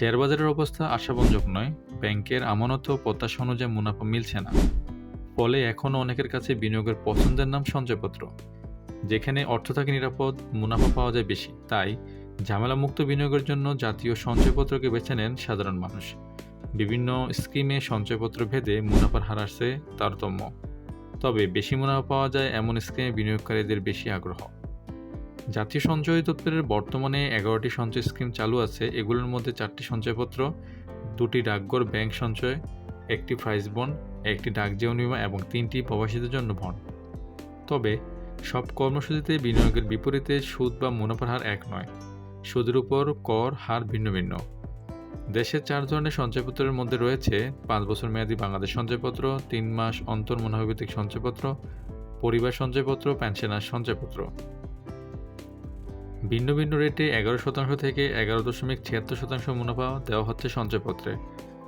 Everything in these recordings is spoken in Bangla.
শেয়ারবাজারের অবস্থা আশাবঞ্জক নয়। ব্যাংকের আমানত ও প্রত্যাশা অনুযায়ী মুনাফা মিলছে না। ফলে এখনও অনেকের কাছে বিনিয়োগের পছন্দের নাম সঞ্চয়পত্র। যেখানে অর্থ থাকে নিরাপদ, মুনাফা পাওয়া যায় বেশি। তাই ঝামেলামুক্ত বিনিয়োগের জন্য জাতীয় সঞ্চয়পত্রকে বেছে নেন সাধারণ মানুষ। বিভিন্ন স্কিমে সঞ্চয়পত্র ভেদে মুনাফার হার আসছে তারতম্য। তবে বেশি মুনাফা পাওয়া যায় এমন স্কিমে বিনিয়োগকারীদের বেশি আগ্রহ। জাতীয় সঞ্চয় দপ্তরের বর্তমানে এগারোটি সঞ্চয় স্কিম চালু আছে। এগুলোর মধ্যে চারটি সঞ্চয়পত্র, দুটি ডাকঘর, ব্যাংক সঞ্চয়, একটি প্রাইজ বন্ড, একটি ডাক জীবন বিমা এবং তিনটি প্রবাসীদের জন্য বন্ড। তবে সব কর্মসূচিতে বিনিয়োগের বিপরীতে সুদ বা মুনাফার হার এক নয়। সুদের উপর কর, হার ভিন্ন ভিন্ন। দেশের চার ধরনের সঞ্চয়পত্রের মধ্যে রয়েছে পাঁচ বছর মেয়াদী বাংলাদেশ সঞ্চয়পত্র, তিন মাস অন্তর মুনাফাভিত্তিক সঞ্চয়পত্র, পরিবার সঞ্চয়পত্র, পেনশনার সঞ্চয়পত্র। ভিন্ন ভিন্ন রেটে এগারো শতাংশ থেকে এগারো দশমিক ছিয়াত্তর শতাংশ মুনাফা দেওয়া হচ্ছে সঞ্চয়পত্রে।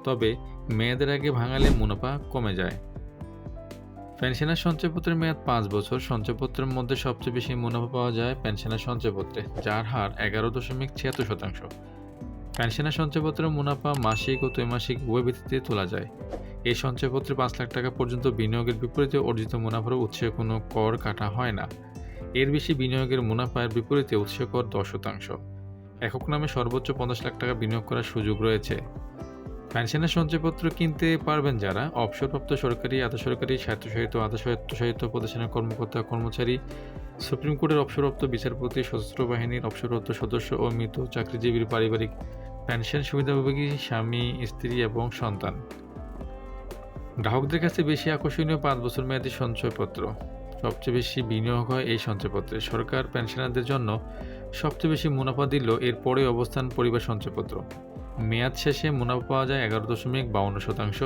তবে মেয়াদের আগে ভাঙালে মুনাফা কমে যায়। পেনশনার সঞ্চয়পত্রের মেয়াদ পাঁচ বছর। সঞ্চয়পত্রের মধ্যে সবচেয়ে বেশি মুনাফা পাওয়া যায় পেনশনার সঞ্চয়পত্রে, যার হার এগারো দশমিক ছিয়াত্তর শতাংশ। পেনশনার সঞ্চয়পত্রের মুনাফা মাসিক ও ত্রৈমাসিক উভয় ভিত্তিতে তোলা যায়। এই সঞ্চয়পত্রে পাঁচ লাখ টাকা পর্যন্ত বিনিয়োগের বিপরীতে অর্জিত মুনাফার উৎসে কোনো কর কাটা হয় না। এর বেশি বিনিয়োগের মুনাফার বিপরীতে উৎসকর দশ শতাংশ। একক নামে সর্বোচ্চ পঞ্চাশ লাখ টাকা বিনিয়োগ করার সুযোগ রয়েছে। পেনশনের সঞ্চয়পত্র কিনতে পারবেন যারা। অবসরপ্রাপ্ত সরকারি আধা সরকারি স্বায়ত্তশাসিত আধা স্বায়ত্তশাসিত প্রতিষ্ঠানের কর্মকর্তা, কর্মচারী, সুপ্রিম কোর্টের অবসরপ্রাপ্ত বিচারপতি, সশস্ত্র বাহিনীর অবসরপ্রাপ্ত সদস্য ও মৃত চাকরিজীবীর পারিবারিক পেনশন সুবিধাভোগী, স্বামী, স্ত্রী এবং সন্তান। গ্রাহকদের কাছে বেশি আকর্ষণীয় পাঁচ বছর মেয়াদী সঞ্চয়পত্র। সবচেয়ে বেশি বিনিয়োগ হয় এই সঞ্চয়পত্রে। সরকার পেনশনারদের জন্য সবচেয়ে বেশি মুনাফা দিল এর পরে অবস্থান পরিবার সঞ্চয়পত্র। মেয়াদ শেষে মুনাফা পাওয়া যায় এগারো দশমিক বাউন্ন শতাংশ।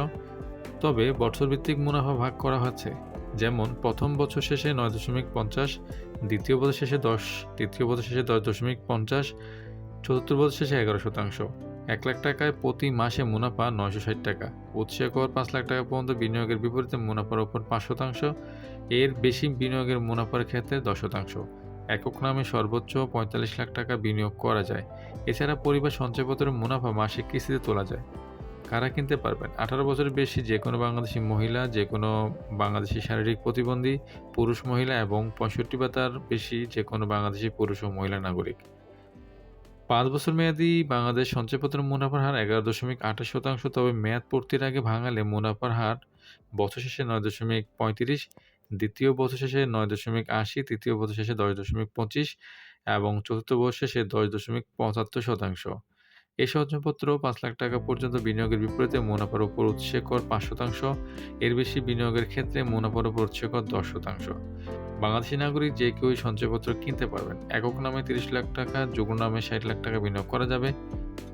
তবে বছরভিত্তিক মুনাফা ভাগ করা হচ্ছে। যেমন, প্রথম বছর শেষে নয় দশমিক পঞ্চাশ, দ্বিতীয় বছর শেষে দশ, তৃতীয় বছর শেষে দশ দশমিক পঞ্চাশ, চতুর্থ বছর শেষে এগারো শতাংশ। এক লাখ টাকায় প্রতি মাসে মুনাফা নয়শো ষাট টাকা। উৎসাহ কর পাঁচ লাখ টাকা পর্যন্ত বিনিয়োগের বিপরীতে মুনাফার ওপর পাঁচ শতাংশ। এর বেশি বিনিয়োগের মুনাফার ক্ষেত্রে দশ শতাংশ। একক নামে সর্বোচ্চ পঁয়তাল্লিশ লাখ টাকা বিনিয়োগ করা যায়। এছাড়া পরিবার সঞ্চয়পত্রের মুনাফা মাসিক কিস্তিতে তোলা যায়। কারা কিনতে পারবেন? আঠারো বছরের বেশি যে কোনো বাংলাদেশি মহিলা যে কোনো বাংলাদেশি শারীরিক প্রতিবন্ধী, পুরুষ মহিলা এবং পঁয়ষট্টি বা তার বেশি যে কোনো বাংলাদেশি পুরুষ ও মহিলা নাগরিক। পাঁচ বছর মেয়াদি বাংলাদেশ সঞ্চয়পত্রের মুনাফার হার এগারো দশমিক আঠাশ শতাংশ, তবে মেয়াদ পূর্তির আগে ভাঙালে মুনাফার হার বছর শেষে নয় দশমিক পঁয়ত্রিশ দ্বিতীয় বছর শেষে নয় দশমিক আশি, তৃতীয় বছর শেষে দশ দশমিক পঁচিশ এবং চতুর্থ বছর শেষে দশ দশমিক পঁচাত্তর শতাংশ। এই সঞ্চয়পত্র পাঁচ লাখ টাকা পর্যন্ত বিনিয়োগের বিপরীতে মুনাফার উপর উৎসে কর পাঁচ শতাংশ, এর বেশি বিনিয়োগের ক্ষেত্রে মুনাফার উপর উৎসে কর দশ শতাংশ। বাংলাদেশি নাগরিক যে কেউ সঞ্চয়পত্র কিনতে পারবেন। একক নামে তিরিশ লাখ টাকা যুগ্ম নামে ষাট লাখ টাকা বিনিয়োগ করা যাবে।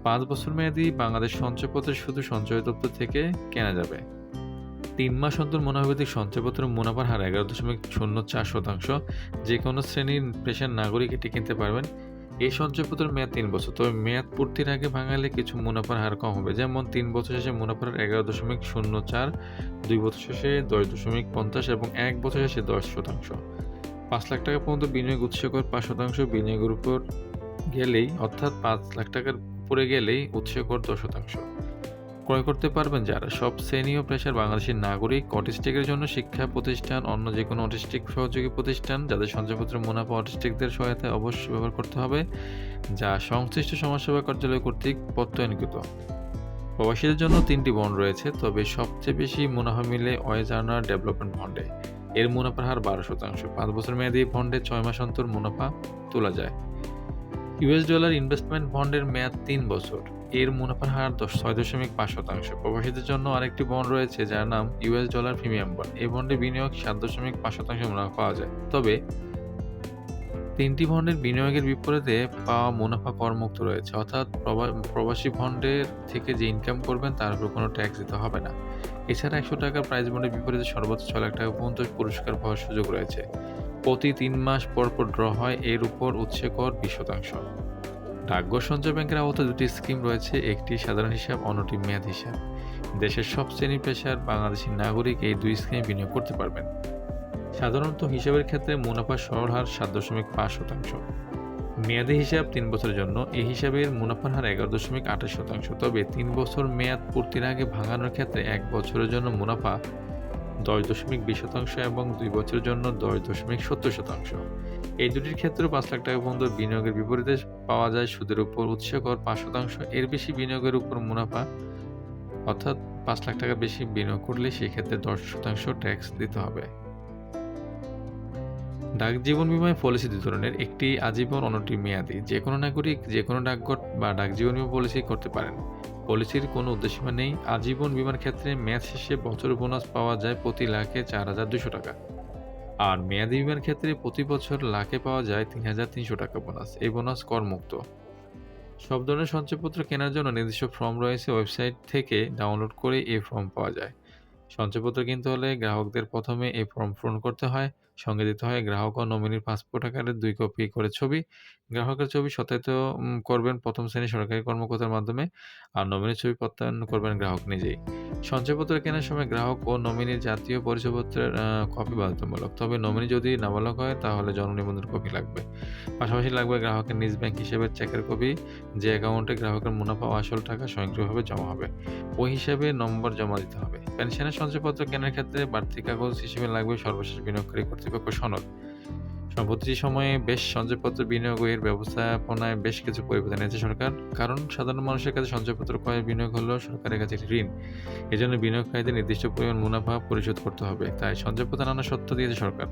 পাঁচ বছর মেয়াদি বাংলাদেশ সঞ্চয়পত্র শুধু সঞ্চয় দপ্তর থেকে কেনা যাবে। তিন মাস অন্তর মুনাফাভিত্তিক সঞ্চয়পত্র মুনাফার হার এগারো দশমিক শূন্য চার শতাংশ। যে কোনো শ্রেণির পেশার নাগরিক এটি কিনতে পারবেন। এই সঞ্চয়পত্রের মেয়াদ তিন বছর। তবে মেয়াদ পূর্তির আগে ভাঙালে কিছু মুনাফার হার কম হবে। যেমন তিন বছর শেষে মুনাফার এগারো দশমিক শূন্য চার, দুই বছর শেষে দশ দশমিক পঞ্চাশ এবং এক বছর শেষে দশ শতাংশ। পাঁচ লাখ টাকা পর্যন্ত বিনিয়োগ উৎস কর পাঁচ শতাংশ বিনিয়োগের উপর গেলেই, অর্থাৎ পাঁচ লাখ টাকার উপরে গেলেই উৎস কর দশ শতাংশ। ক্রয় করতে পারবেন যারা সব শ্রেণি ও পেশার বাংলাদেশের নাগরিক, অটিস্টিকের জন্য শিক্ষা প্রতিষ্ঠান, অন্য যে কোনো অটিস্টিক সহযোগী প্রতিষ্ঠান, যাদের সঞ্চয়পত্র মুনাফা, অটিস্টিকদের সহায়তায় অবশ্যই ব্যবহার করতে হবে, যা সংশ্লিষ্ট সমাজসেবা কার্যালয় কর্তৃক প্রত্যয়নকৃত। প্রবাসীদের জন্য তিনটি বন্ড রয়েছে, তবে সবচেয়ে বেশি মুনাফা মিলে ওয়েজ ডেভেলপমেন্ট বন্ডে। এর মুনাফার হার বারো শতাংশ। পাঁচ বছর মেয়াদী বন্ডে ছয় মাস অন্তর মুনাফা তোলা যায়। ইউএস ডলার ইনভেস্টমেন্ট বন্ডের মেয়াদ তিন বছর। এর মুনাফার হার দশ ছয় দশমিক পাঁচ শতাংশ। প্রবাসীদের জন্য আরেকটি বন্ড রয়েছে যার নাম ইউএস ডলার প্রিমিয়াম বন্ড। এই বন্ডে বিনিয়োগ সাত দশমিক পাঁচ শতাংশ মুনাফা পাওয়া যায়। তবে তিনটি বন্ডের বিনিয়োগের বিপরীতে পাওয়া মুনাফা করমুক্ত রয়েছে। অর্থাৎ প্রবাসী বন্ডের থেকে যে ইনকাম করবেন, তার উপর কোনো ট্যাক্স দিতে হবে না। এছাড়া একশো টাকার প্রাইজ বন্ডের বিপরীতে সর্বোচ্চ ছয় লাখ টাকা পর্যন্ত পুরস্কার পাওয়ার সুযোগ রয়েছে। প্রতি তিন মাস পর পর ড্র হয় এর উপর উৎসে কর বিশ শতাংশ ডাকঘর সঞ্চয় ব্যাংকের আওতায় দুটি স্কিম রয়েছে, একটি সাধারণ হিসাব, অন্যটি মেয়াদ হিসাব। দেশের সব শ্রেণি পেশার বাংলাদেশি নাগরিক এই দুই স্কিমে বিনিয়োগ করতে পারবেন। সাধারণত হিসাবের ক্ষেত্রে মুনাফা সরল হার সাত দশমিক পাঁচ শতাংশ। মেয়াদি হিসাব তিন বছরের জন্য এই হিসাবের মুনাফার হার এগারো দশমিক আঠাশ শতাংশ। তবে তিন বছর মেয়াদ পূর্তির আগে ভাঙানোর ক্ষেত্রে এক বছরের জন্য মুনাফা দশ দশমিক বিশ শতাংশ এবং দুই বছরের জন্য দশ দশমিক সত্তর শতাংশ। এই দুটির ক্ষেত্রে পাঁচ লাখ টাকা পর্যন্ত বিনিয়োগের বিপরীতে পাওয়া যায় সুদের উপর উৎসকর পাঁচ শতাংশ। এর বেশি বিনিয়োগের উপর মুনাফা, অর্থাৎ পাঁচ লাখ টাকা বেশি বিনিয়োগ করলে সেক্ষেত্রে দশ শতাংশ ট্যাক্স দিতে হবে। ডাক জীবন বিমায় পলিসি দুই ধরনের, একটি আজীবন, অন্যটি মেয়াদি। যে কোনো নাগরিক যে কোনো ডাকঘর বা ডাক জীবন বিমা পলিসি করতে পারেন। পলিসির কোনো উদ্দেশ্যমা নেই। আজীবন বিমার ক্ষেত্রে মেয়াদ শেষে বছর বোনাস পাওয়া যায় প্রতি লাখে চার হাজার দুশো টাকা। আর মেয়াদি বিমার ক্ষেত্রে প্রতি বছর লাখে পাওয়া যায় তিন হাজার তিনশো টাকা বোনাস। এই বোনাস করমুক্ত। সব ধরনের সঞ্চয়পত্র কেনার জন্য নির্দিষ্ট ফর্ম রয়েছে ওয়েবসাইট থেকে ডাউনলোড করে এই ফর্ম পাওয়া যায়। সঞ্চয়পত্র কিনতে হলে গ্রাহকদের প্রথমে এই ফর্ম পূরণ করতে হয়, সঙ্গে দিতে হয় গ্রাহক ও নমিনির পাসপোর্ট আকারের দুই কপি করে ছবি। গ্রাহকের ছবি সত্যায়িত করবেন প্রথম শ্রেণির সরকারি কর্মকর্তার মাধ্যমে আর নমিনির ছবি প্রত্যয়ন করবেন গ্রাহক নিজেই। সঞ্চয়পত্র কেনার সময় গ্রাহক ও নমিনির জাতীয় পরিচয়পত্রের কপি বাধ্যতামূলক। তবে নমিনি যদি নাবালক হয়, তাহলে জন্ম নিবন্ধন কপি লাগবে। পাশাপাশি লাগবে গ্রাহকের নিজ ব্যাংক হিসেবে চেকের কপি যে অ্যাকাউন্টে গ্রাহকের মুনাফা ও আসল টাকা স্বয়ংক্রিয়ভাবে জমা হবে। ওই হিসেবে নম্বর জমা দিতে হবে। পেনশনের সঞ্চয়পত্র কেনার ক্ষেত্রে বাড়তি কাগজ হিসেবে লাগবে সর্বশেষ বিনিয়োগকারী কর্তৃপক্ষ সনদ। সম্প্রতি সময়ে বেশ সঞ্চয়পত্র বিনিয়োগ ও এর ব্যবস্থাপনায় বেশ কিছু পরিবর্তন এনেছে সরকার। কারণ, সাধারণ মানুষের কাছে সঞ্চয়পত্র ক্রয় বিনিয়োগ হলো সরকারের কাছে একটি ঋণ। এজন্য বিনিয়োগকারীদের নির্দিষ্ট পরিমাণ মুনাফা পরিশোধ করতে হবে। তাই সঞ্চয়পত্র নানা সত্য দিয়েছে সরকার।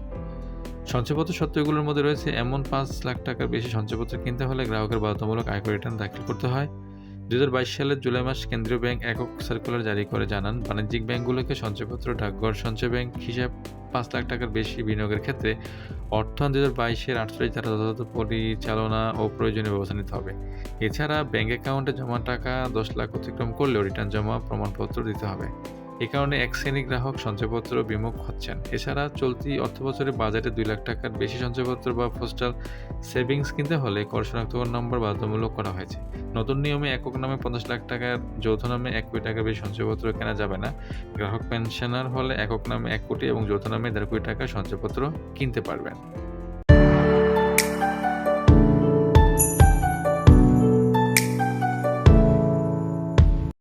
সঞ্চয়পত্র সত্যগুলোর মধ্যে রয়েছে এমন পাঁচ লাখ টাকার বেশি সঞ্চয়পত্র কিনতে হলে গ্রাহকের বাধ্যতামূলক আয়কর রিটার্ন দাখিল করতে হয়। দু হাজার বাইশ সালের জুলাই মাস কেন্দ্রীয় ব্যাংক একক সার্কুলার জারি করে জানান, বাণিজ্যিক ব্যাংকগুলোকে সঞ্চয়পত্র ডাকঘর সঞ্চয় ব্যাংক হিসাব পাঁচ লাখ টাকার বেশি বিনিয়োগের ক্ষেত্রে অর্থায়ন দু হাজার বাইশের আটচল্লিশ ধারা যথাযথ পরিচালনা ও প্রয়োজনীয় ব্যবস্থা নিতে হবে। এছাড়া ব্যাংক অ্যাকাউন্টে জমা টাকা দশ লাখ অতিক্রম করলেও রিটার্ন জমা প্রমাণপত্র দিতে হবে। এ কারণে এক শ্রেণি গ্রাহক সঞ্চয়পত্র বিমুখ হচ্ছেন। এছাড়া চলতি অর্থবছরে বাজারে দুই লাখ টাকার বেশি সঞ্চয়পত্র বা পোস্টাল সেভিংস কিনতে হলে কর শনাক্তকরণ নম্বর বাধ্যতামূলক করা হয়েছে। নতুন নিয়মে একক নামে পঞ্চাশ লাখ টাকার যৌথ নামে এক কোটি টাকার বেশি সঞ্চয়পত্র কেনা যাবে না। গ্রাহক পেনশনার হলে একক নামে এক কোটি এবং যৌথ নামে দেড় কোটি টাকার সঞ্চয়পত্র কিনতে পারবেন।